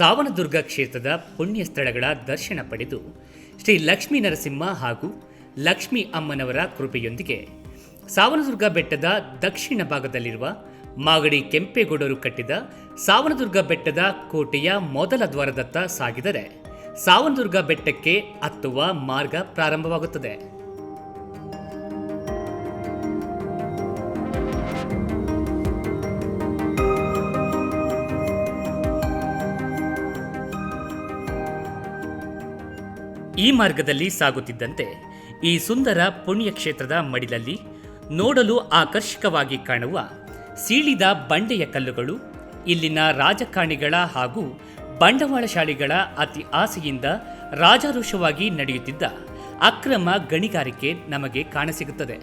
ಸಾವನದುರ್ಗ ಕ್ಷೇತ್ರದ ಪುಣ್ಯ ಸ್ಥಳಗಳ ದರ್ಶನ ಪಡೆದು ಶ್ರೀ ಲಕ್ಷ್ಮೀ ನರಸಿಂಹ ಹಾಗೂ ಲಕ್ಷ್ಮೀ ಅಮ್ಮನವರ ಕೃಪೆಯೊಂದಿಗೆ ಸಾವನದುರ್ಗ ಬೆಟ್ಟದ ದಕ್ಷಿಣ ಭಾಗದಲ್ಲಿರುವ ಮಾಗಡಿ ಕೆಂಪೇಗೌಡರು ಕಟ್ಟಿದ ಸಾವನದುರ್ಗ ಬೆಟ್ಟದ ಕೋಟೆಯ ಮೊದಲ ದ್ವಾರದತ್ತ ಸಾಗಿದರೆ ಸಾವನದುರ್ಗ ಬೆಟ್ಟಕ್ಕೆ ಹತ್ತುವ ಮಾರ್ಗ ಪ್ರಾರಂಭವಾಗುತ್ತದೆ. ಈ ಮಾರ್ಗದಲ್ಲಿ ಸಾಗುತ್ತಿದ್ದಂತೆ ಈ ಸುಂದರ ಪುಣ್ಯಕ್ಷೇತ್ರದ ಮಡಿಲಲ್ಲಿ ನೋಡಲು ಆಕರ್ಷಕವಾಗಿ ಕಾಣುವ ಸೀಳಿದ ಬಂಡೆಯ ಕಲ್ಲುಗಳು, ಇಲ್ಲಿನ ರಾಜಕಾಣಿಗಳ ಹಾಗೂ ಬಂಡವಾಳಶಾಲಿಗಳ ಅತಿ ಆಸೆಯಿಂದ ರಾಜಾರೋಷವಾಗಿ ನಡೆಯುತ್ತಿದ್ದ ಅಕ್ರಮ ಗಣಿಗಾರಿಕೆ ನಮಗೆ ಕಾಣಸಿಗುತ್ತದೆ.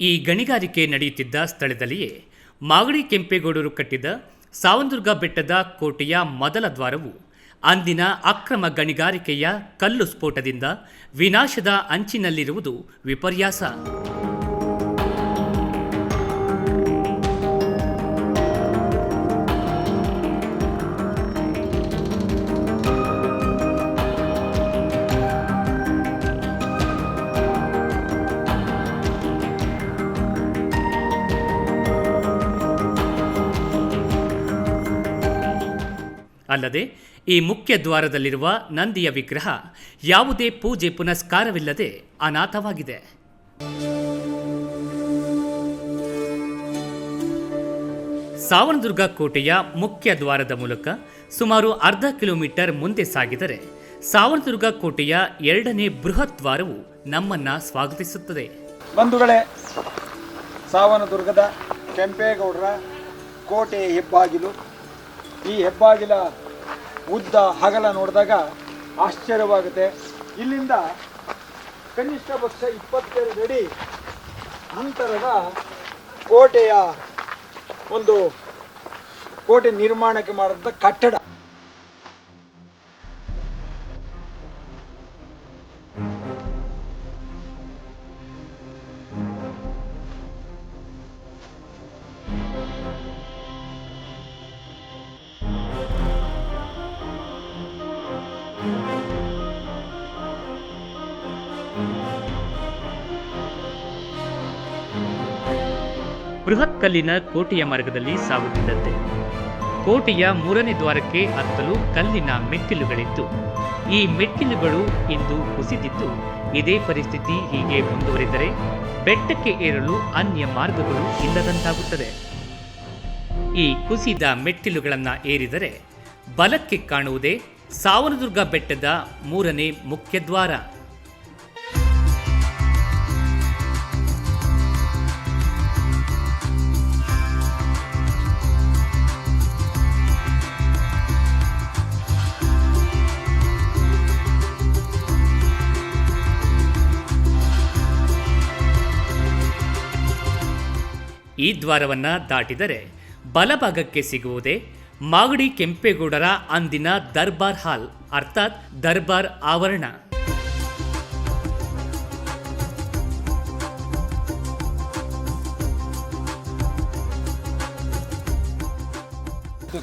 ಈ ಗಣಿಗಾರಿಕೆ ನಡೆಯುತ್ತಿದ್ದ ಸ್ಥಳದಲ್ಲಿಯೇ ಮಾಗಡಿ ಕೆಂಪೇಗೌಡರು ಕಟ್ಟಿದ ಸಾವಂದುರ್ಗ ಬೆಟ್ಟದ ಕೋಟೆಯ ಮೊದಲ ದ್ವಾರವು ಅಂದಿನ ಅಕ್ರಮ ಗಣಿಗಾರಿಕೆಯ ಕಲ್ಲು ಸ್ಫೋಟದಿಂದ ವಿನಾಶದ ಅಂಚಿನಲ್ಲಿರುವುದು ವಿಪರ್ಯಾಸ. ಅಲ್ಲದೆ ಈ ಮುಖ್ಯ ದ್ವಾರದಲ್ಲಿರುವ ನಂದಿಯ ವಿಗ್ರಹ ಯಾವುದೇ ಪೂಜೆ ಪುನಸ್ಕಾರವಿಲ್ಲದೆ ಅನಾಥವಾಗಿದೆ. ಸಾವನದುರ್ಗ ಕೋಟೆಯ ಮುಖ್ಯ ದ್ವಾರದ ಮೂಲಕ ಸುಮಾರು ಅರ್ಧ ಕಿಲೋಮೀಟರ್ ಮುಂದೆ ಸಾಗಿದರೆ ಸಾವನದುರ್ಗ ಕೋಟೆಯ ಎರಡನೇ ಬೃಹತ್ ದ್ವಾರವು ನಮ್ಮನ್ನ ಸ್ವಾಗತಿಸುತ್ತದೆ. ಬಂಧುಗಳೇ, ಸಾವನದುರ್ಗದ ಕೆಂಪೇಗೌಡರ ಕೋಟೆಯ ಹೆಬ್ಬಾಗಿಲು. ಈ ಹೆಬ್ಬಾಗಿಲ ಉದ್ದ ಹಗಲ ನೋಡಿದಾಗ ಆಶ್ಚರ್ಯವಾಗುತ್ತೆ. ಇಲ್ಲಿಂದ ಕನಿಷ್ಠ ಪಕ್ಷ ಇಪ್ಪತ್ತೆರಡು ಅಡಿ ನಂತರದ ಕೋಟೆಯ ಒಂದು ಕೋಟೆ ನಿರ್ಮಾಣಕ್ಕೆ ಮಾಡಿದಂಥ ಕಟ್ಟಡ. ಬೃಹತ್ ಕಲ್ಲಿನ ಕೋಟೆಯ ಮಾರ್ಗದಲ್ಲಿ ಸಾಗುತ್ತಿದ್ದಂತೆ. ಕೋಟೆಯ ಮೂರನೇ ದ್ವಾರಕ್ಕೆ ಹತ್ತಲು ಕಲ್ಲಿನ ಮೆಟ್ಟಿಲುಗಳಿತ್ತು. ಈ ಮೆಟ್ಟಿಲುಗಳು ಇಂದು ಕುಸಿದಿದ್ದು, ಇದೇ ಪರಿಸ್ಥಿತಿ ಹೀಗೆ ಮುಂದುವರಿದರೆ ಬೆಟ್ಟಕ್ಕೆ ಏರಲು ಅನ್ಯ ಮಾರ್ಗಗಳು ಇಲ್ಲದಂತಾಗುತ್ತದೆ. ಈ ಕುಸಿದ ಮೆಟ್ಟಿಲುಗಳನ್ನು ಏರಿದರೆ ಬಲಕ್ಕೆ ಕಾಣುವುದೇ ಸಾವನದುರ್ಗ ಬೆಟ್ಟದ ಮೂರನೇ ಮುಖ್ಯ ಈ ದ್ವಾರವನ್ನು ದಾಟಿದರೆ ಬಲಭಾಗಕ್ಕೆ ಸಿಗುವುದೇ ಮಾಗಡಿ ಕೆಂಪೇಗೌಡರ ಅಂದಿನ ದರ್ಬಾರ್ ಹಾಲ್, ಅರ್ಥಾತ್ ದರ್ಬಾರ್ ಆವರಣ.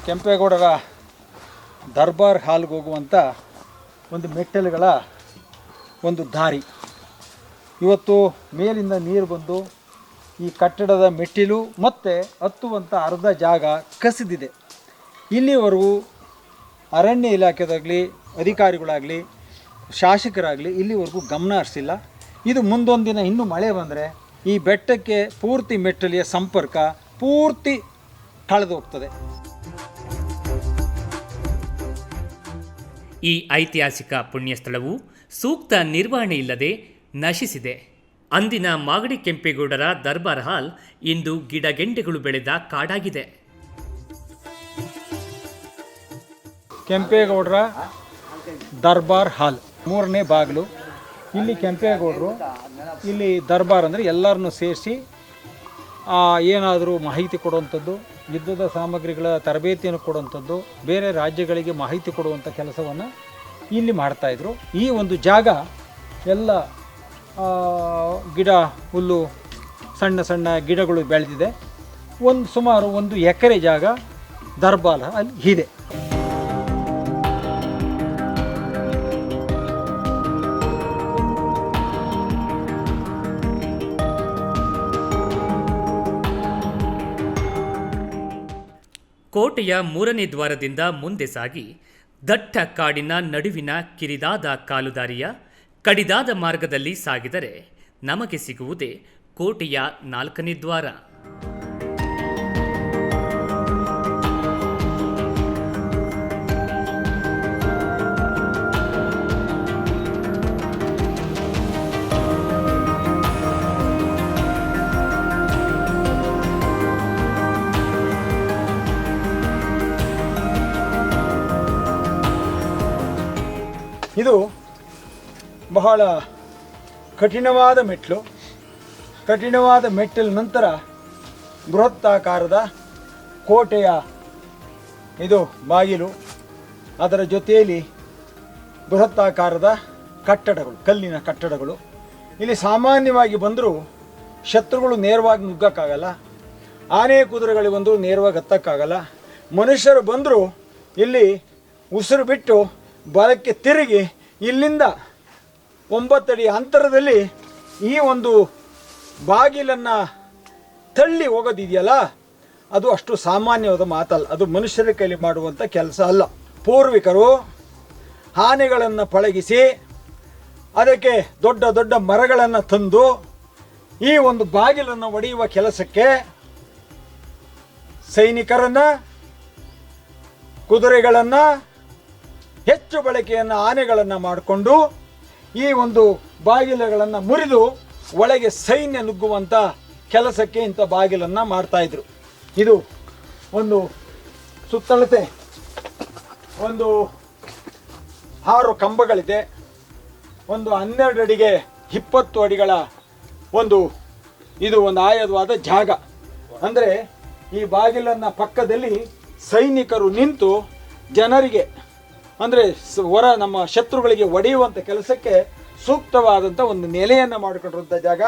ಕೆಂಪೇಗೌಡರ ದರ್ಬಾರ್ ಹಾಲ್ಗೆ ಹೋಗುವಂಥ ಒಂದು ಮೆಟ್ಟಲುಗಳ ಒಂದು ದಾರಿ. ಇವತ್ತು ಮೇಲಿಂದ ನೀರು ಬಂದು ಈ ಕಟ್ಟಡದ ಮೆಟ್ಟಿಲು ಮತ್ತು ಹತ್ತುವಂಥ ಅರ್ಧ ಜಾಗ ಕಸಿದಿದೆ. ಇಲ್ಲಿವರೆಗೂ ಅರಣ್ಯ ಇಲಾಖೆದಾಗಲಿ, ಅಧಿಕಾರಿಗಳಾಗಲಿ, ಶಾಸಕರಾಗಲಿ ಇಲ್ಲಿವರೆಗೂ ಗಮನ ಹರಿಸಿಲ್ಲ. ಇದು ಮುಂದೊಂದು ದಿನ ಇನ್ನೂ ಮಳೆ ಬಂದರೆ ಈ ಬೆಟ್ಟಕ್ಕೆ ಪೂರ್ತಿ ಮೆಟ್ಟಲಿಯ ಸಂಪರ್ಕ ಪೂರ್ತಿ ಕಳೆದು ಹೋಗ್ತದೆ. ಈ ಐತಿಹಾಸಿಕ ಪುಣ್ಯಸ್ಥಳವು ಸೂಕ್ತ ನಿರ್ವಹಣೆ ಇಲ್ಲದೆ ನಶಿಸಿದೆ. ಅಂದಿನ ಮಾಗಡಿ ಕೆಂಪೇಗೌಡರ ದರ್ಬಾರ್ ಹಾಲ್ ಇಂದು ಗಿಡಗೆಂಡೆಗಳು ಬೆಳೆದ ಕಾಡಾಗಿದೆ. ಕೆಂಪೇಗೌಡರ ದರ್ಬಾರ್ ಹಾಲ್, ಮೂರನೇ ಬಾಗಿಲು. ಇಲ್ಲಿ ಕೆಂಪೇಗೌಡರು, ಇಲ್ಲಿ ದರ್ಬಾರ್ ಅಂದರೆ ಎಲ್ಲರನ್ನು ಸೇರಿಸಿ ಏನಾದರೂ ಮಾಹಿತಿ ಕೊಡುವಂಥದ್ದು, ಯುದ್ಧದ ಸಾಮಗ್ರಿಗಳ ತರಬೇತಿಯನ್ನು ಕೊಡುವಂಥದ್ದು, ಬೇರೆ ರಾಜ್ಯಗಳಿಗೆ ಮಾಹಿತಿ ಕೊಡುವಂಥ ಕೆಲಸವನ್ನು ಇಲ್ಲಿ ಮಾಡ್ತಾಯಿದ್ರು ಈ ಒಂದು ಜಾಗ ಎಲ್ಲ ಗಿಡ, ಹುಲ್ಲು, ಸಣ್ಣ ಸಣ್ಣ ಗಿಡಗಳು ಬೆಳೆದಿದೆ. ಒಂದು ಸುಮಾರು ಒಂದು ಎಕರೆ ಜಾಗ ದರ್ಬಾಲ ಅಲ್ಲಿ ಇದೆ. ಕೋಟೆಯ ಮೂರನೇ ದ್ವಾರದಿಂದ ಮುಂದೆ ಸಾಗಿ ದಟ್ಟ ಕಾಡಿನ ನಡುವಿನ ಕಿರಿದಾದ ಕಾಲುದಾರಿಯ ಕಡಿದಾದ ಮಾರ್ಗದಲ್ಲಿ ಸಾಗಿದರೆ ನಮಗೆ ಸಿಗುವುದೇ ಕೋಟೆಯ ನಾಲ್ಕನೇ ದ್ವಾರ. ಇದು ಬಹಳ ಕಠಿಣವಾದ ಮೆಟ್ಲು. ಕಠಿಣವಾದ ಮೆಟ್ಟಿಲ ನಂತರ ಬೃಹತ್ತಾಕಾರದ ಕೋಟೆಯ ಇದು ಬಾಗಿಲು. ಅದರ ಜೊತೆಯಲ್ಲಿ ಬೃಹತ್ತಾಕಾರದ ಕಟ್ಟಡಗಳು, ಕಲ್ಲಿನ ಕಟ್ಟಡಗಳು. ಇಲ್ಲಿ ಸಾಮಾನ್ಯವಾಗಿ ಬಂದರೂ ಶತ್ರುಗಳು ನೇರವಾಗಿ ನುಗ್ಗಕ್ಕಾಗಲ್ಲ. ಆನೆ ಕುದುರೆಗಳಿಗೆ ಬಂದರೂ ನೇರವಾಗಿ ಹತ್ತಕ್ಕಾಗಲ್ಲ ಮನುಷ್ಯರು ಬಂದರೂ ಇಲ್ಲಿ ಉಸಿರು ಬಿಟ್ಟು ಬಲಕ್ಕೆ ತಿರುಗಿ ಇಲ್ಲಿಂದ ಒಂಬತ್ತಡಿ ಅಂತರದಲ್ಲಿ ಈ ಒಂದು ಬಾಗಿಲನ್ನು ತಳ್ಳಿ ಹೋಗೋದಿದೆಯಲ್ಲ, ಅದು ಅಷ್ಟು ಸಾಮಾನ್ಯವಾದ ಮಾತಲ್ಲ. ಅದು ಮನುಷ್ಯರ ಕೈಲಿ ಮಾಡುವಂಥ ಕೆಲಸ ಅಲ್ಲ. ಪೂರ್ವಿಕರು ಆನೆಗಳನ್ನು ಪಳಗಿಸಿ, ಅದಕ್ಕೆ ದೊಡ್ಡ ದೊಡ್ಡ ಮರಗಳನ್ನು ತಂದು, ಈ ಒಂದು ಬಾಗಿಲನ್ನು ಒಡೆಯುವ ಕೆಲಸಕ್ಕೆ ಸೈನಿಕರನ್ನು, ಕುದುರೆಗಳನ್ನು, ಹೆಚ್ಚು ಬಳಕೆಯನ್ನು ಆನೆಗಳನ್ನು ಮಾಡಿಕೊಂಡು ಈ ಒಂದು ಬಾಗಿಲುಗಳನ್ನು ಮುರಿದು ಒಳಗೆ ಸೈನ್ಯ ನುಗ್ಗುವಂಥ ಕೆಲಸಕ್ಕೆ ಇಂಥ ಬಾಗಿಲನ್ನು ಮಾಡ್ತಾ ಇದ್ರು. ಇದು ಒಂದು ಸುತ್ತಳತೆ, ಒಂದು ಆರು ಕಂಬಗಳಿದೆ. ಒಂದು ಹನ್ನೆರಡು ಅಡಿಗೆ ಇಪ್ಪತ್ತು ಅಡಿಗಳ ಒಂದು ಇದು ಒಂದು ಆಯದವಾದ ಜಾಗ. ಅಂದರೆ ಈ ಬಾಗಿಲನ್ನು ಪಕ್ಕದಲ್ಲಿ ಸೈನಿಕರು ನಿಂತು ಜನರಿಗೆ ಅಂದರೆ ಹೊರ ನಮ್ಮ ಶತ್ರುಗಳಿಗೆ ಒಡೆಯುವಂಥ ಕೆಲಸಕ್ಕೆ ಸೂಕ್ತವಾದಂಥ ಒಂದು ನೆಲೆಯನ್ನು ಮಾಡಿಕೊಂಡಿರುವಂಥ ಜಾಗ.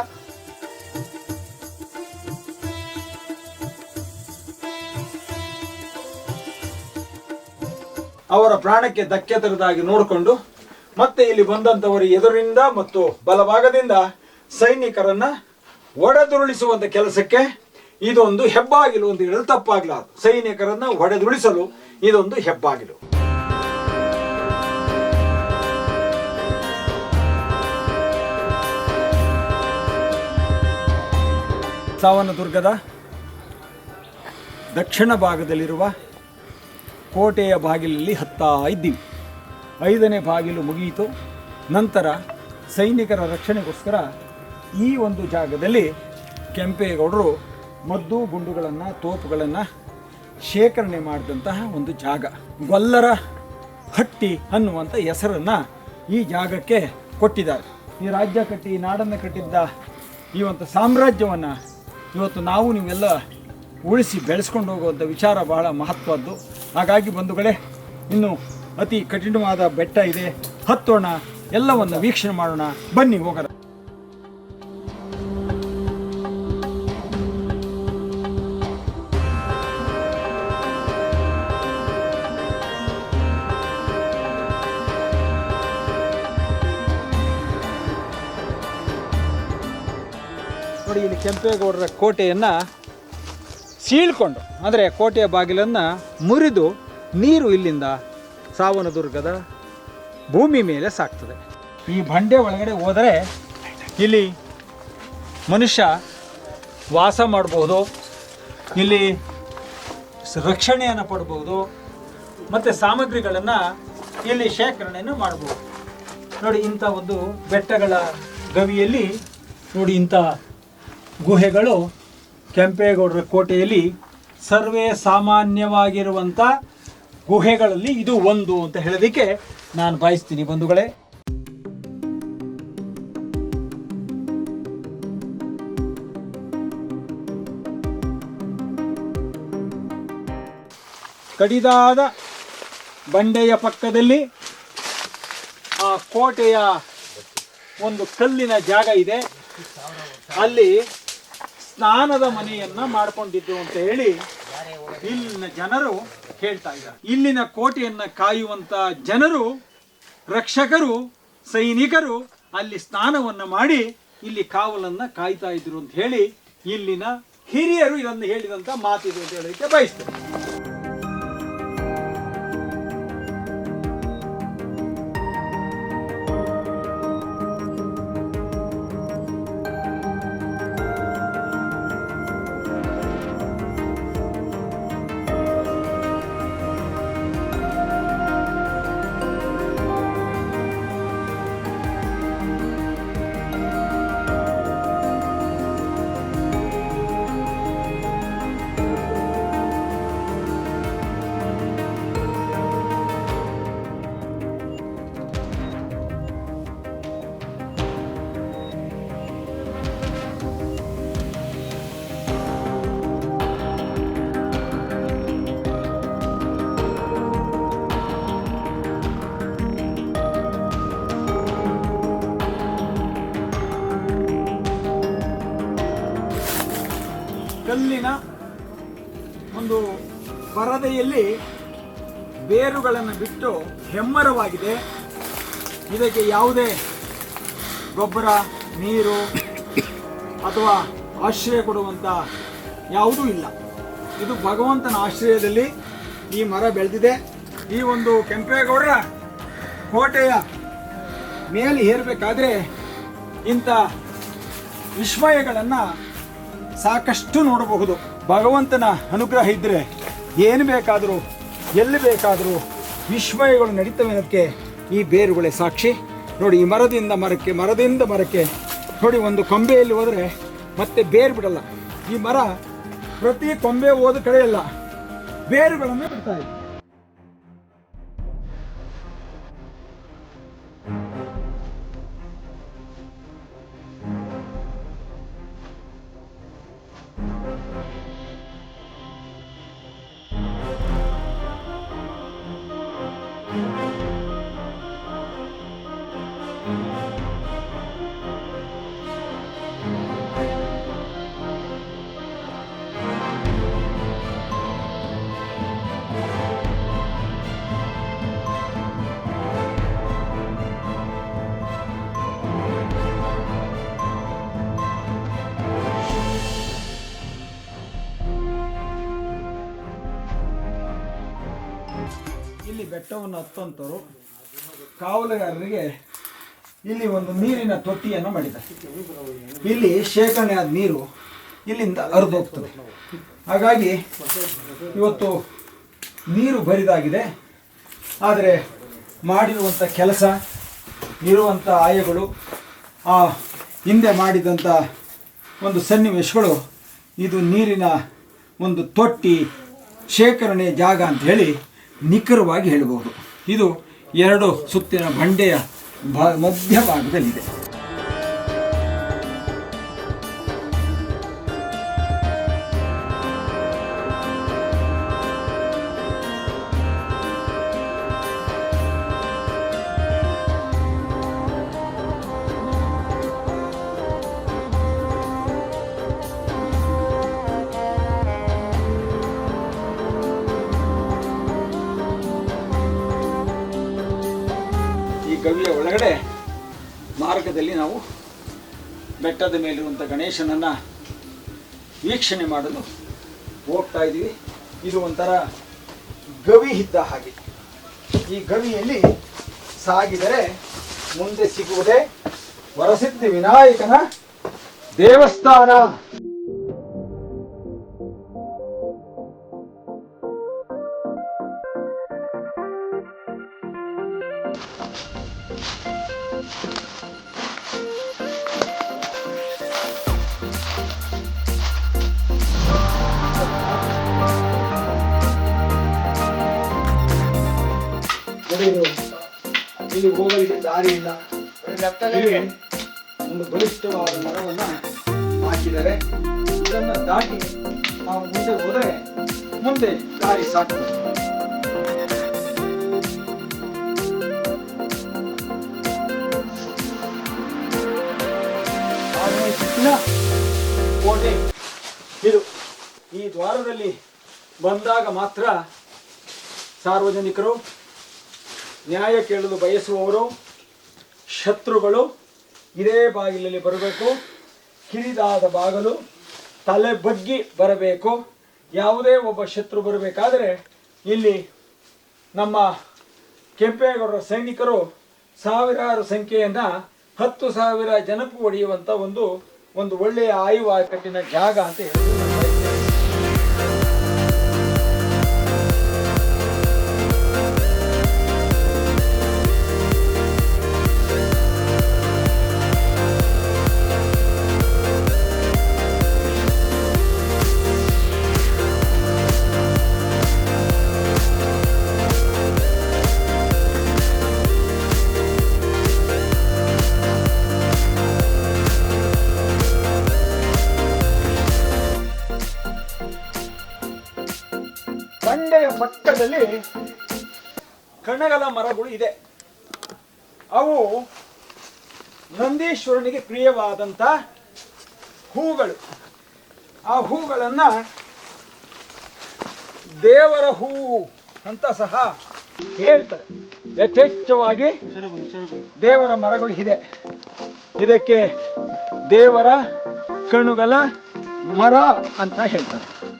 ಅವರ ಪ್ರಾಣಕ್ಕೆ ಧಕ್ಕೆ ತರದಾಗಿ ನೋಡಿಕೊಂಡು ಮತ್ತೆ ಇಲ್ಲಿ ಬಂದಂಥವರು ಎದುರಿನಿಂದ ಮತ್ತು ಬಲಭಾಗದಿಂದ ಸೈನಿಕರನ್ನ ಒಡೆದುರುಳಿಸುವಂಥ ಕೆಲಸಕ್ಕೆ ಇದೊಂದು ಹೆಬ್ಬಾಗಿಲು ಅಂತ ಹೇಳಿದ್ರೆ ತಪ್ಪಾಗಲಾರದು. ಸೈನಿಕರನ್ನ ಒಡೆದುರುಳಿಸಲು ಇದೊಂದು ಹೆಬ್ಬಾಗಿಲು. ಸಾವನದುರ್ಗದ ದಕ್ಷಿಣ ಭಾಗದಲ್ಲಿರುವ ಕೋಟೆಯ ಬಾಗಿಲಲ್ಲಿ ಹತ್ತಾ ಇದ್ದೀವಿ. ಐದನೇ ಬಾಗಿಲು ಮುಗಿಯಿತು. ನಂತರ ಸೈನಿಕರ ರಕ್ಷಣೆಗೋಸ್ಕರ ಈ ಒಂದು ಜಾಗದಲ್ಲಿ ಕೆಂಪೇಗೌಡರು ಮದ್ದು ಗುಂಡುಗಳನ್ನು, ತೋಪುಗಳನ್ನು ಶೇಖರಣೆ ಮಾಡಿದಂತಹ ಒಂದು ಜಾಗ. ಗೊಲ್ಲರ ಹಟ್ಟಿ ಅನ್ನುವಂಥ ಹೆಸರನ್ನು ಈ ಜಾಗಕ್ಕೆ ಕೊಟ್ಟಿದ್ದಾರೆ. ಈ ರಾಜ್ಯ ಕಟ್ಟಿ ನಾಡನ್ನು ಕಟ್ಟಿದ್ದ ಈ ಒಂದು ಸಾಮ್ರಾಜ್ಯವನ್ನು ಇವತ್ತು ನಾವು ನೀವೆಲ್ಲ ಉಳಿಸಿ ಬೆಳೆಸ್ಕೊಂಡು ಹೋಗುವಂಥ ವಿಚಾರ ಬಹಳ ಮಹತ್ವದ್ದು. ಹಾಗಾಗಿ ಬಂಧುಗಳೇ, ಇನ್ನು ಅತಿ ಕಠಿಣವಾದ ಬೆಟ್ಟ ಇದೆ. ಹತ್ತೋಣ, ಎಲ್ಲವನ್ನು ವೀಕ್ಷಣೆ ಮಾಡೋಣ. ಬನ್ನಿ ಹೋಗೋಣ. ನೋಡಿ ಇಲ್ಲಿ ಕೆಂಪೇಗೌಡರ ಕೋಟೆಯನ್ನು ಸೀಳ್ಕೊಂಡು, ಅಂದರೆ ಕೋಟೆಯ ಬಾಗಿಲನ್ನು ಮುರಿದು ನೀರು ಇಲ್ಲಿಂದ ಸಾವನದುರ್ಗದ ಭೂಮಿ ಮೇಲೆ ಸಾಕ್ತದೆ. ಈ ಬಂಡೆ ಒಳಗಡೆ ಹೋದರೆ ಇಲ್ಲಿ ಮನುಷ್ಯ ವಾಸ ಮಾಡಬಹುದು ಇಲ್ಲಿ ರಕ್ಷಣೆಯನ್ನು ಪಡ್ಬೋದು, ಮತ್ತು ಸಾಮಗ್ರಿಗಳನ್ನು ಇಲ್ಲಿ ಶೇಖರಣೆಯನ್ನು ಮಾಡ್ಬೋದು. ನೋಡಿ ಇಂಥ ಒಂದು ಬೆಟ್ಟಗಳ ಗವಿಯಲ್ಲಿ, ನೋಡಿ ಇಂಥ ಗುಹೆಗಳು ಕೆಂಪೇಗೌಡರ ಕೋಟೆಯಲ್ಲಿ ಸರ್ವೇ ಸಾಮಾನ್ಯವಾಗಿರುವಂಥ ಗುಹೆಗಳಲ್ಲಿ ಇದು ಒಂದು ಅಂತ ಹೇಳೋದಕ್ಕೆ ನಾನು ಬಯಸ್ತೀನಿ ಬಂಧುಗಳೇ. ಕಡಿದಾದ ಬಂಡೆಯ ಪಕ್ಕದಲ್ಲಿ ಆ ಕೋಟೆಯ ಒಂದು ಕಲ್ಲಿನ ಜಾಗ ಇದೆ. ಅಲ್ಲಿ ಸ್ನಾನದ ಮನೆಯನ್ನ ಮಾಡ್ಕೊಂಡಿದ್ದು ಅಂತ ಹೇಳಿ ಇಲ್ಲಿನ ಜನರು ಹೇಳ್ತಾ ಇದ್ದಾರೆ. ಇಲ್ಲಿನ ಕೋಟೆಯನ್ನ ಕಾಯುವಂತ ಜನರು, ರಕ್ಷಕರು, ಸೈನಿಕರು ಅಲ್ಲಿ ಸ್ನಾನವನ್ನ ಮಾಡಿ ಇಲ್ಲಿ ಕಾವಲನ್ನ ಕಾಯ್ತಾ ಇದ್ರು ಅಂತ ಹೇಳಿ ಇಲ್ಲಿನ ಹಿರಿಯರು ಇದನ್ನು ಹೇಳಿದಂತ ಮಾತಿದೆ ಅಂತ ಹೇಳಲಿಕ್ಕೆ ಬಯಸ್ತೇನೆ. ಪರದೆಯಲ್ಲಿ ಬೇರುಗಳನ್ನು ಬಿಟ್ಟು ಹೆಮ್ಮರವಾಗಿದೆ. ಇದಕ್ಕೆ ಯಾವುದೇ ಗೊಬ್ಬರ, ನೀರು ಅಥವಾ ಆಶ್ರಯ ಕೊಡುವಂಥ ಯಾವುದೂ ಇಲ್ಲ. ಇದು ಭಗವಂತನ ಆಶ್ರಯದಲ್ಲಿ ಈ ಮರ ಬೆಳೆದಿದೆ. ಈ ಒಂದು ಕೆಂಪೇಗೌಡರ ಕೋಟೆಯ ಮೇಲೆ ಏರಬೇಕಾದ್ರೆ ಇಂಥ ವಿಸ್ಮಯಗಳನ್ನು ಸಾಕಷ್ಟು ನೋಡಬಹುದು. ಭಗವಂತನ ಅನುಗ್ರಹ ಇದ್ದರೆ ಏನು ಬೇಕಾದರೂ, ಎಲ್ಲಿ ಬೇಕಾದರೂ ವಿಸ್ಮಯಗಳು ನಡೀತವೆ ಅನ್ನೋದಕ್ಕೆ ಈ ಬೇರುಗಳೇ ಸಾಕ್ಷಿ. ನೋಡಿ, ಈ ಮರದಿಂದ ಮರಕ್ಕೆ ಮರದಿಂದ ಮರಕ್ಕೆ. ನೋಡಿ, ಒಂದು ಕೊಂಬೆಯಲ್ಲಿ ಹೋದರೆ ಮತ್ತೆ ಬೇರು ಬಿಡಲ್ಲ. ಈ ಮರ ಪ್ರತಿ ಕೊಂಬೆ ಹೋದ ಕಡೆಯಲ್ಲ ಬೇರುಗಳನ್ನು ಬಿಡ್ತಾ ಇದೆ. ಬೆಟ್ಟವನ್ನು ಹತ್ತಂತವರು ಕಾವಲುಗಾರರಿಗೆ ಇಲ್ಲಿ ಒಂದು ನೀರಿನ ತೊಟ್ಟಿಯನ್ನು ಮಾಡಿದ್ದಾರೆ. ಇಲ್ಲಿ ಶೇಖರಣೆ ಆದ ನೀರು ಇಲ್ಲಿಂದ ಹರಿದೋಗ್ತದೆ ಹಾಗಾಗಿ ಇವತ್ತು ನೀರು ಬರಿದಾಗಿದೆ. ಆದರೆ ಮಾಡಿರುವಂಥ ಕೆಲಸ, ಇರುವಂಥ ಆಯಗಳು, ಆ ಹಿಂದೆ ಮಾಡಿದಂಥ ಒಂದು ಸನ್ನಿವೇಶಗಳು, ಇದು ನೀರಿನ ಒಂದು ತೊಟ್ಟಿ ಶೇಖರಣೆ ಜಾಗ ಅಂತ ಹೇಳಿ ನಿಖರವಾಗಿ ಹೇಳಬಹುದು. ಇದು ಎರಡು ಸುತ್ತಿನ ಬಂಡೆಯ ಮಧ್ಯಭಾಗದಲ್ಲಿದೆ. ಗವಿಯ ಒಳಗಡೆ ಮಾರ್ಗದಲ್ಲಿ ನಾವು ಬೆಟ್ಟದ ಮೇಲಿರುವಂಥ ಗಣೇಶನನ್ನು ವೀಕ್ಷಣೆ ಮಾಡಲು ಹೋಗ್ತಾ ಇದ್ದೀವಿ. ಇದು ಒಂಥರ ಗವಿ ಇದ್ದ ಹಾಗೆ. ಈ ಗವಿಯಲ್ಲಿ ಸಾಗಿದರೆ ಮುಂದೆ ಸಿಗುವುದೇ ವರಸಿದ್ಧಿ ವಿನಾಯಕನ ದೇವಸ್ಥಾನ. ಇಲ್ಲಿ ಹೋಗಲಿಕ್ಕೆ ದಾರಿ ಇಲ್ಲ ಒಂದು ಬಲಿಷ್ಠವಾದ ಮರವನ್ನು ಹಾಕಿದರೆ ಇದನ್ನು ದಾಟಿ ನಾವು ಮುಂದೆ ಹೋದರೆ ಮುಂದೆ ದಾರಿ ಸಾಕು. ಕೋಟೆ. ಇದು ಈ ದ್ವಾರದಲ್ಲಿ ಬಂದಾಗ ಮಾತ್ರ ಸಾರ್ವಜನಿಕರು ನ್ಯಾಯ ಕೇಳಲು ಬಯಸುವವರು, ಶತ್ರುಗಳು ಇದೇ ಬಾಗಿಲಲ್ಲಿ ಬರಬೇಕು, ಕಿರಿದಾದ ಬಾಗಲು ತಲೆ ಬಗ್ಗಿ ಬರಬೇಕು. ಯಾವುದೇ ಒಬ್ಬ ಶತ್ರು ಬರಬೇಕಾದರೆ ಇಲ್ಲಿ ನಮ್ಮ ಕೆಂಪೇಗೌಡರ ಸೈನಿಕರು ಸಾವಿರಾರು ಸಂಖ್ಯೆಯನ್ನು ಹತ್ತು ಸಾವಿರ ಜನಕ್ಕೂ ಒಡೆಯುವಂಥ ಒಂದು ಒಂದು ಒಳ್ಳೆಯ ಆಯುವ ಕಟ್ಟಿನ ಜಾಗ ಅಂತ ಹೇಳಿ ಬಂಡೆಯ ಮಟ್ಟದಲ್ಲಿ ಕಣಗಲ ಮರಗಳು ಇದೆ. ಅವು ನಂದೀಶ್ವರನಿಗೆ ಪ್ರಿಯವಾದಂತ ಹೂಗಳು. ಆ ಹೂಗಳನ್ನು ದೇವರ ಹೂ ಅಂತ ಸಹ ಹೇಳ್ತಾರೆ. ಯಥೇಚ್ಛವಾಗಿ ದೇವರ ಮರಗಳು ಇದೆ. ಇದಕ್ಕೆ ದೇವರ ಕಣುಗಲ ಮರ ಅಂತ ಹೇಳ್ತಾರೆ.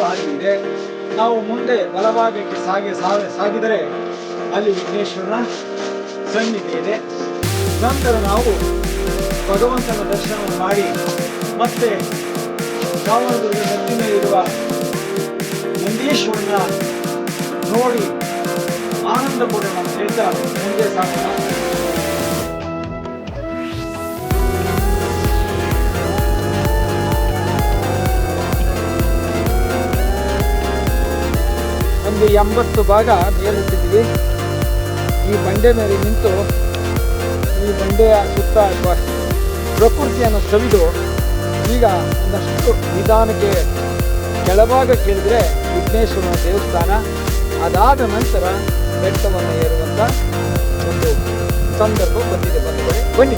ಆಗಿದೆ. ನಾವು ಮುಂದೆ ಬಲಭಾಗಕ್ಕೆ ಸಾಗಿ ಸಾಗ- ಸಾಗಿದರೆ ಅಲ್ಲಿ ವಿಘ್ನೇಶ್ವರನ ಸನ್ನಿಧಿ ಇದೆ. ನಂತರ ನಾವು ಭಗವಂತನ ದರ್ಶನವನ್ನು ಮಾಡಿ ಮತ್ತೆ ದಾವಣಗೆರೆ ನದಿ ಇರುವ ನಂದೀಶ್ವರನ ನೋಡಿ ಆನಂದ ಕೊಡೋಣ ಅಂತ ಹೇಳ್ತಾ ಮುಂದೆ ಸಾಗೋಣ. ಎಂಬತ್ತು ಭಾಗ ಮೇಲಿಟ್ಟಿದ್ವಿ ಈ ಬಂಡೆ ಮೇಲೆ ನಿಂತು ಈ ಬಂಡೆಯ ಸುತ್ತ ಅಥವಾ ಪ್ರಕೃತಿಯನ್ನು ಸವಿದು ಈಗ ಒಂದಷ್ಟು ನಿಧಾನಕ್ಕೆ ಕೆಳಭಾಗ ಕೇಳಿದ್ರೆ ವಿಘ್ನೇಶ್ವರನ ದೇವಸ್ಥಾನ. ಅದಾದ ನಂತರ ಬೆಟ್ಟವನ್ನು ಏರುವಂಥ ಒಂದು ಸಂದರ್ಭ ಬಂದಿದೆ ಬಂಧುಗಳೇ. ಬನ್ನಿ.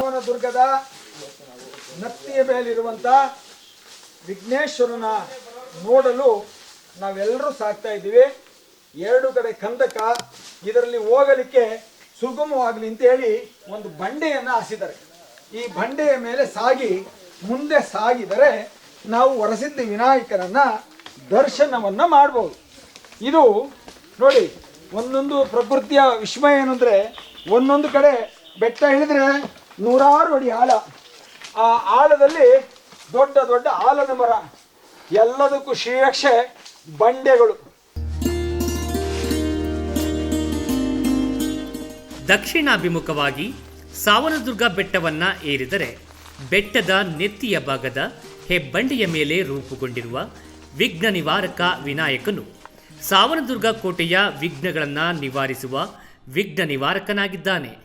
ದುರ್ಗದ ನತ್ತಿಯ ಮೇಲಿರುವಂತ ವಿಘ್ನೇಶ್ವರನ ನೋಡಲು ನಾವೆಲ್ಲರೂ ಸಾಕ್ತಾ ಇದ್ದೀವಿ. ಎರಡು ಕಡೆ ಕಂದಕ, ಇದರಲ್ಲಿ ಹೋಗಲಿಕ್ಕೆ ಸುಗಮವಾಗಲಿ ಅಂತ ಹೇಳಿ ಒಂದು ಬಂಡೆಯನ್ನ ಹಾಸಿದ್ದಾರೆ. ಈ ಬಂಡೆಯ ಮೇಲೆ ಸಾಗಿ, ಮುಂದೆ ಸಾಗಿದರೆ ನಾವು ಹೊರಸಿದ್ದ ವಿನಾಯಕನನ್ನ ದರ್ಶನವನ್ನ ಮಾಡಬಹುದು ಇದು ನೋಡಿ, ಒಂದೊಂದು ಪ್ರಕೃತಿಯ ವಿಸ್ಮಯ ಏನಂದ್ರೆ, ಒಂದೊಂದು ಕಡೆ ಬೆಟ್ಟ ಇಳಿದ್ರೆ ನೂರಾರು ಅಡಿ ಆಳ. ಆ ಆಳದಲ್ಲಿ ದೊಡ್ಡ ದೊಡ್ಡ ಆಲದ ಮರ. ಎಲ್ಲದಕ್ಕೂ ಶ್ರೀರಕ್ಷೆ ಬಂಡೆಗಳು. ದಕ್ಷಿಣಾಭಿಮುಖವಾಗಿ ಸಾವನದುರ್ಗ ಬೆಟ್ಟವನ್ನ ಏರಿದರೆ ಬೆಟ್ಟದ ನೆತ್ತಿಯ ಭಾಗದ ಹೆಬ್ಬಂಡಿಯ ಮೇಲೆ ರೂಪುಗೊಂಡಿರುವ ವಿಘ್ನ ನಿವಾರಕ ವಿನಾಯಕನು ಸಾವನದುರ್ಗ ಕೋಟೆಯ ವಿಘ್ನಗಳನ್ನು ನಿವಾರಿಸುವ ವಿಘ್ನ ನಿವಾರಕನಾಗಿದ್ದಾನೆ.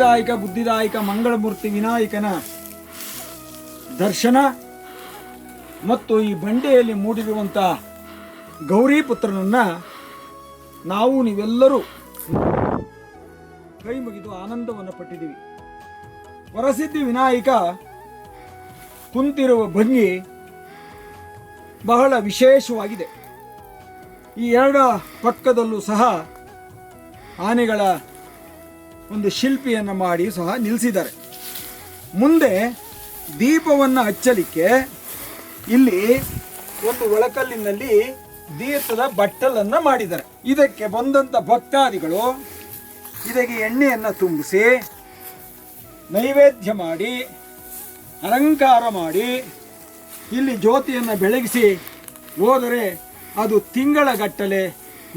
ಸಿದ್ಧಿದಾಯಕ ಬುದ್ಧಿದಾಯಕ, ಮಂಗಳಮೂರ್ತಿ, ವಿನಾಯಕನ ದರ್ಶನ ಮತ್ತು ಈ ಬಂಡೆಯಲ್ಲಿ ಮೂಡಿರುವಂಥ ಗೌರಿ ಪುತ್ರನನ್ನ ನಾವು ನೀವೆಲ್ಲರೂ ಕೈ ಮುಗಿದು ಆನಂದವನ್ನು ಪಟ್ಟಿದ್ದೀವಿ. ವರಸಿದ್ಧಿ ವಿನಾಯಕ ಕುಂತಿರುವ ಭಂಗಿ ಬಹಳ ವಿಶೇಷವಾಗಿದೆ. ಈ ಎರಡ ಪಕ್ಕದಲ್ಲೂ ಸಹ ಆನೆಗಳ ಒಂದು ಶಿಲ್ಪಿಯನ್ನು ಮಾಡಿ ಸಹ ನಿಲ್ಲಿಸಿದ್ದಾರೆ ಮುಂದೆ ದೀಪವನ್ನು ಹಚ್ಚಲಿಕ್ಕೆ ಇಲ್ಲಿ ಒಂದು ಒಳಕಲ್ಲಿನಲ್ಲಿ ದೀಪದ ಬಟ್ಟಲನ್ನು ಮಾಡಿದ್ದಾರೆ. ಇದಕ್ಕೆ ಬಂದಂಥ ಭಕ್ತಾದಿಗಳು ಇದಕ್ಕೆ ಎಣ್ಣೆಯನ್ನು ತುಂಬಿಸಿ ನೈವೇದ್ಯ ಮಾಡಿ, ಅಲಂಕಾರ ಮಾಡಿ, ಇಲ್ಲಿ ಜ್ಯೋತಿಯನ್ನು ಬೆಳಗಿಸಿ, ಹೋದರೆ ಅದು ತಿಂಗಳ ಗಟ್ಟಲೆ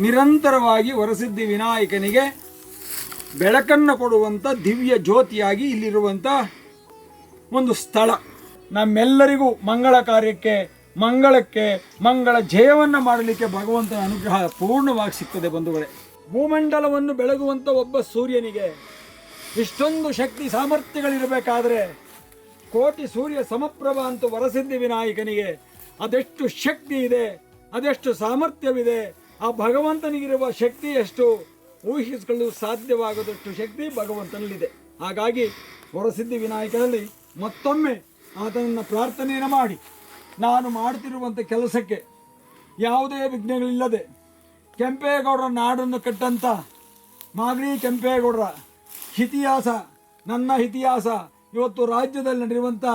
ನಿರಂತರವಾಗಿ ವರಸಿದ್ಧಿ ವಿನಾಯಕನಿಗೆ ಬೆಳಕನ್ನು ಕೊಡುವಂಥ ದಿವ್ಯ ಜ್ಯೋತಿಯಾಗಿ ಇಲ್ಲಿರುವಂಥ ಒಂದು ಸ್ಥಳ. ನಮ್ಮೆಲ್ಲರಿಗೂ ಮಂಗಳ ಕಾರ್ಯಕ್ಕೆ, ಮಂಗಳಕ್ಕೆ, ಮಂಗಳ ಜಯವನ್ನು ಮಾಡಲಿಕ್ಕೆ ಭಗವಂತನ ಅನುಗ್ರಹ ಪೂರ್ಣವಾಗಿ ಸಿಗ್ತದೆ ಬಂಧುಗಳೇ. ಭೂಮಂಡಲವನ್ನು ಬೆಳಗುವಂಥ ಒಬ್ಬ ಸೂರ್ಯನಿಗೆ ಇಷ್ಟೊಂದು ಶಕ್ತಿ ಸಾಮರ್ಥ್ಯಗಳಿರಬೇಕಾದರೆ ಕೋಟಿ ಸೂರ್ಯ ಸಮಪ್ರಭ ಅಂತ ವರಸಿದ್ಧಿ ವಿನಾಯಕನಿಗೆ ಅದೆಷ್ಟು ಶಕ್ತಿ ಇದೆ, ಅದೆಷ್ಟು ಸಾಮರ್ಥ್ಯವಿದೆ, ಆ ಭಗವಂತನಿಗಿರುವ ಶಕ್ತಿ ಎಷ್ಟು ಊಹಿಸಿಕೊಳ್ಳಲು ಸಾಧ್ಯವಾಗದಷ್ಟು ಶಕ್ತಿ ಭಗವಂತನಲ್ಲಿದೆ. ಹಾಗಾಗಿ ವರಸಿದ್ಧಿ ವಿನಾಯಕನಲ್ಲಿ ಮತ್ತೊಮ್ಮೆ ಆತನನ್ನು ಪ್ರಾರ್ಥನೆಯನ್ನು ಮಾಡಿ. ನಾನು ಮಾಡುತ್ತಿರುವಂಥ ಕೆಲಸಕ್ಕೆ ಯಾವುದೇ ವಿಘ್ನಗಳಿಲ್ಲದೆ ಕೆಂಪೇಗೌಡರ ನಾಡನ್ನು ಕಟ್ಟಂಥ ಮಾಗಡಿ ಕೆಂಪೇಗೌಡರ ಇತಿಹಾಸ, ನನ್ನ ಇತಿಹಾಸ, ಇವತ್ತು ರಾಜ್ಯದಲ್ಲಿ ನಡೆಯುವಂಥ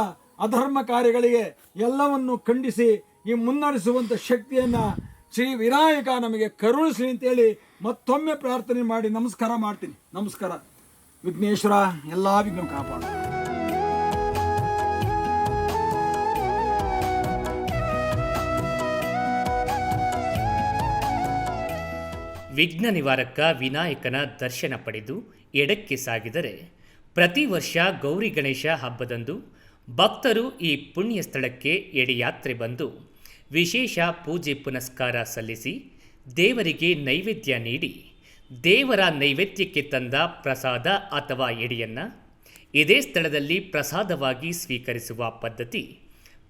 ಅಧರ್ಮ ಕಾರ್ಯಗಳಿಗೆ ಎಲ್ಲವನ್ನು ಖಂಡಿಸಿ ಈ ಮುನ್ನಡೆಸುವಂಥ ಶಕ್ತಿಯನ್ನು ಶ್ರೀ ವಿನಾಯಕ ನಮಗೆ ಕರುಣಿಸಲಿ ಅಂತೇಳಿ ಮತ್ತೊಮ್ಮೆ ಪ್ರಾರ್ಥನೆ ಮಾಡಿ ನಮಸ್ಕಾರ ಮಾಡ್ತೀನಿ. ನಮಸ್ಕಾರ. ವಿಘ್ನೇಶ್ವರ, ಎಲ್ಲ ವಿಘ್ನ ಕಾಪಾಡ. ವಿಘ್ನ ನಿವಾರಕ ವಿನಾಯಕನ ದರ್ಶನ ಪಡೆದು ಎಡಕ್ಕೆ ಸಾಗಿದರೆ ಪ್ರತಿ ವರ್ಷ ಗೌರಿ ಗಣೇಶ ಹಬ್ಬದಂದು ಭಕ್ತರು ಈ ಪುಣ್ಯ ಸ್ಥಳಕ್ಕೆ ಎಡೆಯಾತ್ರೆ ಬಂದು ವಿಶೇಷ ಪೂಜೆ ಪುನಸ್ಕಾರ ಸಲ್ಲಿಸಿ ದೇವರಿಗೆ ನೈವೇದ್ಯ ನೀಡಿ ದೇವರ ನೈವೇದ್ಯಕ್ಕೆ ತಂದ ಪ್ರಸಾದ ಅಥವಾ ಎಡೆಯನ್ನು ಇದೇ ಸ್ಥಳದಲ್ಲಿ ಪ್ರಸಾದವಾಗಿ ಸ್ವೀಕರಿಸುವ ಪದ್ಧತಿ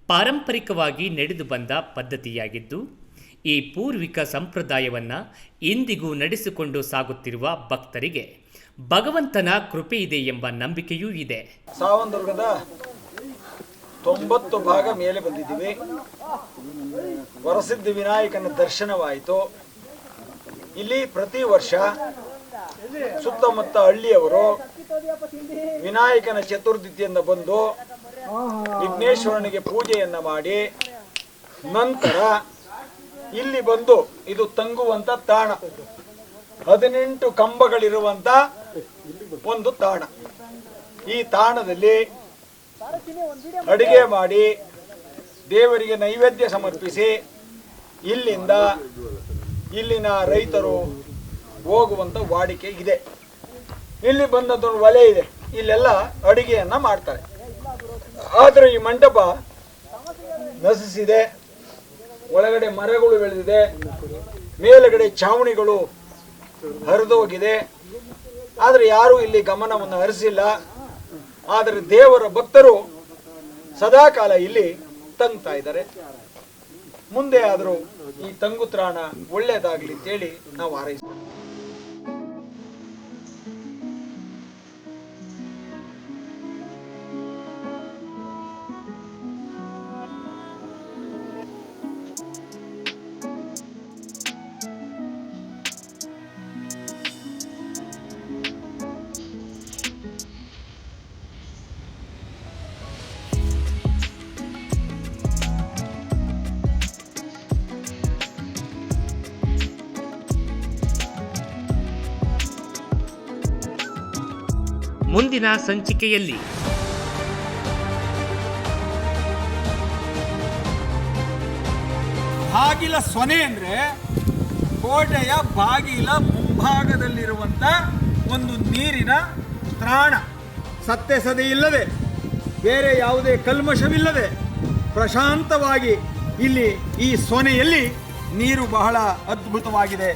ಪಾರಂಪರಿಕವಾಗಿ ನಡೆದು ಬಂದ ಪದ್ಧತಿಯಾಗಿದ್ದು, ಈ ಪೂರ್ವಿಕ ಸಂಪ್ರದಾಯವನ್ನು ಇಂದಿಗೂ ನಡೆಸಿಕೊಂಡು ಸಾಗುತ್ತಿರುವ ಭಕ್ತರಿಗೆ ಭಗವಂತನ ಕೃಪೆ ಇದೆ ಎಂಬ ನಂಬಿಕೆಯೂ ಇದೆ. ತೊಂಬತ್ತು ಭಾಗ ಮೇಲೆ ಬಂದಿದ್ದೀವಿ. ವರಸಿದ್ಧ ವಿನಾಯಕನ ದರ್ಶನವಾಯಿತು. ಇಲ್ಲಿ ಪ್ರತಿ ವರ್ಷ ಸುತ್ತಮುತ್ತ ಹಳ್ಳಿಯವರು ವಿನಾಯಕನ ಚತುರ್ದಿತಿಯಿಂದ ಬಂದು ವಿಘ್ನೇಶ್ವರನಿಗೆ ಪೂಜೆಯನ್ನ ಮಾಡಿ ನಂತರ ಇಲ್ಲಿ ಬಂದು ಇದು ತಂಗುವಂತ ತಾಣ. ಹದಿನೆಂಟು ಕಂಬಗಳಿರುವಂತ ಒಂದು ತಾಣ. ಈ ತಾಣದಲ್ಲಿ ಅಡಿಗೆ ಮಾಡಿ ದೇವರಿಗೆ ನೈವೇದ್ಯ ಸಮರ್ಪಿಸಿ ಇಲ್ಲಿಂದ ಇಲ್ಲಿನ ರೈತರು ಹೋಗುವಂತ ವಾಡಿಕೆ ಇದೆ. ಇಲ್ಲಿ ಬಂದದ್ದು ಒಲೆ ಇದೆ. ಇಲ್ಲೆಲ್ಲ ಅಡಿಗೆಯನ್ನ ಮಾಡ್ತಾರೆ. ಆದರೆ ಈ ಮಂಟಪ ನಸಿಸಿದೆ ಒಳಗಡೆ ಮರಗಳು ಬೆಳೆದಿದೆ. ಮೇಲುಗಡೆ ಛಾವಣಿಗಳು ಹರಿದೋಗಿದೆ. ಆದರೆ ಯಾರೂ ಇಲ್ಲಿ ಗಮನವನ್ನು ಹರಿಸಿಲ್ಲ. ಆದರೆ ದೇವರ ಭಕ್ತರು ಸದಾಕಾಲ ಇಲ್ಲಿ ತಂಗ್ತಾ ಇದ್ದಾರೆ. ಮುಂದೆ ಆದರೂ ಈ ತಂಗುತ್ರಾಣ ಒಳ್ಳೆಯದಾಗಲಿ ಅಂತೇಳಿ ನಾವು ಹಾರೈಸ್ತೀವಿ ಮುಂದಿನ ಸಂಚಿಕೆಯಲ್ಲಿ. ಬಾಗಿಲ ಸೊನೆ ಅಂದ್ರೆ ಕೋಟೆಯ ಬಾಗಿಲ ಮುಂಭಾಗದಲ್ಲಿರುವಂತ ಒಂದು ನೀರಿನ ತ್ರಾಣ. ಸತ್ಯ ಸದೆ ಇಲ್ಲದೆ ಬೇರೆ ಯಾವುದೇ ಕಲ್ಮಶವಿಲ್ಲದೆ ಪ್ರಶಾಂತವಾಗಿ ಇಲ್ಲಿ ಈ ಸೊನೆಯಲ್ಲಿ ನೀರು ಬಹಳ ಅದ್ಭುತವಾಗಿದೆ.